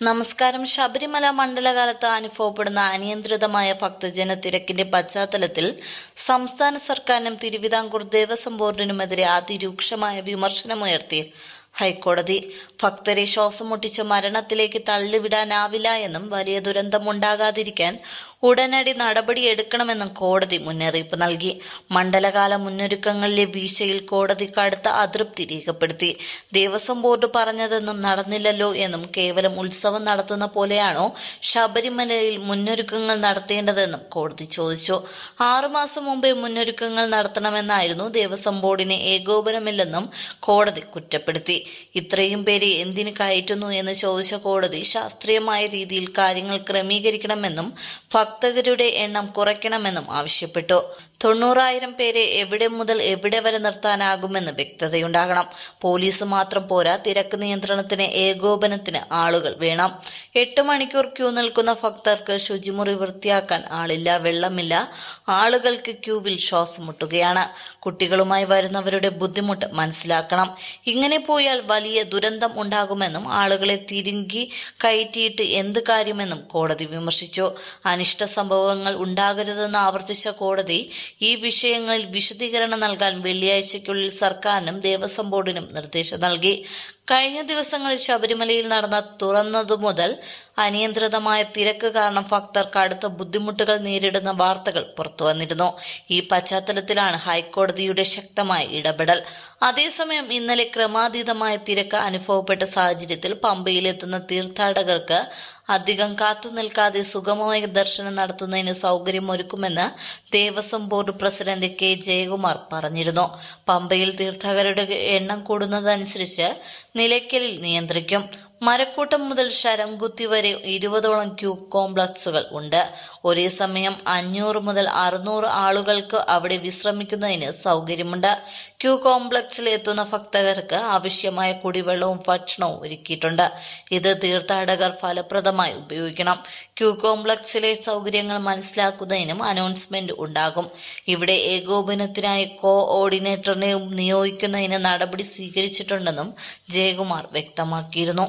നമസ്കാരം. ശബരിമല മണ്ഡലകാലത്ത് അനുഭവപ്പെടുന്ന അനിയന്ത്രിതമായ ഭക്തജന തിരക്കിന്റെ പശ്ചാത്തലത്തിൽ സംസ്ഥാന സർക്കാരിനും തിരുവിതാംകൂർ ദേവസ്വം ബോർഡിനുമെതിരെ അതിരൂക്ഷമായ വിമർശനമുയർത്തി. ഹൈക്കോടതി ഭക്തരെ ശ്വാസം മുട്ടിച്ച് മരണത്തിലേക്ക് തള്ളിവിടാനാവില്ല എന്നും വലിയ ദുരന്തമുണ്ടാകാതിരിക്കാൻ ഉടനടി നടപടിയെടുക്കണമെന്നും കോടതി മുന്നറിയിപ്പ് നൽകി. മണ്ഡലകാല മുന്നൊരുക്കങ്ങളിലെ വീഴ്ചയിൽ കോടതി കടുത്ത അതൃപ്തി രേഖപ്പെടുത്തി. ദേവസ്വം ബോർഡ് പറഞ്ഞതെന്നും നടന്നില്ലല്ലോ എന്നും കേവലം ഉത്സവം നടത്തുന്ന പോലെയാണോ ശബരിമലയിൽ മുന്നൊരുക്കങ്ങൾ നടത്തേണ്ടതെന്നും കോടതി ചോദിച്ചു. ആറുമാസം മുമ്പേ മുന്നൊരുക്കങ്ങൾ നടത്തണമെന്നായിരുന്നു ദേവസ്വം ബോർഡിന് ഏകോപനമില്ലെന്നും കോടതി കുറ്റപ്പെടുത്തി. ഇത്രയും പേരെ എന്തിന് കയറ്റുന്നു എന്ന് ചോദിച്ച കോടതി ശാസ്ത്രീയമായ രീതിയിൽ കാര്യങ്ങൾ ക്രമീകരിക്കണമെന്നും ഭക്തരുടെ എണ്ണം കുറയ്ക്കണമെന്നും ആവശ്യപ്പെട്ടു. തൊണ്ണൂറായിരം പേരെ എവിടെ മുതൽ എവിടെ വരെ നിർത്താനാകുമെന്ന് വ്യക്തതയുണ്ടാകണം. പോലീസ് മാത്രം പോരാ തിരക്ക് നിയന്ത്രണത്തിന് ഏകോപനത്തിന് ആളുകൾ വേണം. എട്ട് മണിക്കൂർ ക്യൂ നിൽക്കുന്ന ഭക്തർക്ക് ശുചിമുറി വൃത്തിയാക്കാൻ ആളില്ല വെള്ളമില്ല. ആളുകൾക്ക് ക്യൂവിൽ ശ്വാസം മുട്ടുകയാണ്. കുട്ടികളുമായി വരുന്നവരുടെ ബുദ്ധിമുട്ട് മനസ്സിലാക്കണം. ഇങ്ങനെ പോയാൽ വലിയ ദുരന്തം ഉണ്ടാകുമെന്നും ആളുകളെ തിരുങ്കി കയറ്റിയിട്ട് എന്ത് കാര്യമെന്നും കോടതി വിമർശിച്ചു. അനിഷ്ട സംഭവങ്ങൾ ഉണ്ടാകരുതെന്ന് ആവർത്തിച്ച കോടതി ഈ വിഷയങ്ങളിൽ വിശദീകരണം നൽകാൻ വെള്ളിയാഴ്ചയ്ക്കുള്ളിൽ സർക്കാരിനും ദേവസ്വം ബോർഡിനും നിർദ്ദേശം നൽകി. കഴിഞ്ഞ ദിവസങ്ങളിൽ ശബരിമലയിൽ നടന്ന തുറന്നതു മുതൽ അനിയന്ത്രിതമായ തിരക്ക് കാരണം ഭക്തർ കടുത്ത ബുദ്ധിമുട്ടുകൾ നേരിടുന്ന വാർത്തകൾ പുറത്തുവന്നിരുന്നു ഈ പശ്ചാത്തലത്തിലാണ് ഹൈക്കോടതിയുടെ ശക്തമായ ഇടപെടൽ. അതേസമയം ഇന്നലെ ക്രമാതീതമായ തിരക്ക് അനുഭവപ്പെട്ട സാഹചര്യത്തിൽ പമ്പയിലെത്തുന്ന തീർത്ഥാടകർക്ക് അധികം കാത്തു നിൽക്കാതെ സുഗമമായ ദർശനം നടത്തുന്നതിന് സൗകര്യമൊരുക്കുമെന്ന് Devaswom board president K. Jayakumar പറഞ്ഞിരുന്നു. പമ്പയിൽ തീർത്ഥാടകരുടെ എണ്ണം കൂടുന്നതനുസരിച്ച് നിലയ്ക്കലിൽ നിയന്ത്രിക്കും. മരക്കൂട്ടം മുതൽ ശരംകുത്തി വരെ ഇരുപതോളം ക്യൂ കോംപ്ലക്സുകൾ ഉണ്ട്. ഒരേ സമയം അഞ്ഞൂറ് മുതൽ അറുന്നൂറ് ആളുകൾക്ക് അവിടെ വിശ്രമിക്കുന്നതിന് സൗകര്യമുണ്ട്. ക്യൂ കോംപ്ലക്സിൽ എത്തുന്ന ഭക്തകർക്ക് ആവശ്യമായ കുടിവെള്ളവും ഭക്ഷണവും ഒരുക്കിയിട്ടുണ്ട്. ഇത് തീർത്ഥാടകർ ഫലപ്രദമായി ഉപയോഗിക്കണം. ക്യൂ കോംപ്ലക്സിലെ സൗകര്യങ്ങൾ മനസ്സിലാക്കുന്നതിനും അനൗൺസ്മെന്റ് ഉണ്ടാകും. ഇവിടെ ഏകോപനത്തിനായി കോ ഓർഡിനേറ്ററിനെ നിയോഗിക്കുന്നതിന് നടപടി സ്വീകരിച്ചിട്ടുണ്ടെന്നും ജയകുമാർ വ്യക്തമാക്കിയിരുന്നു.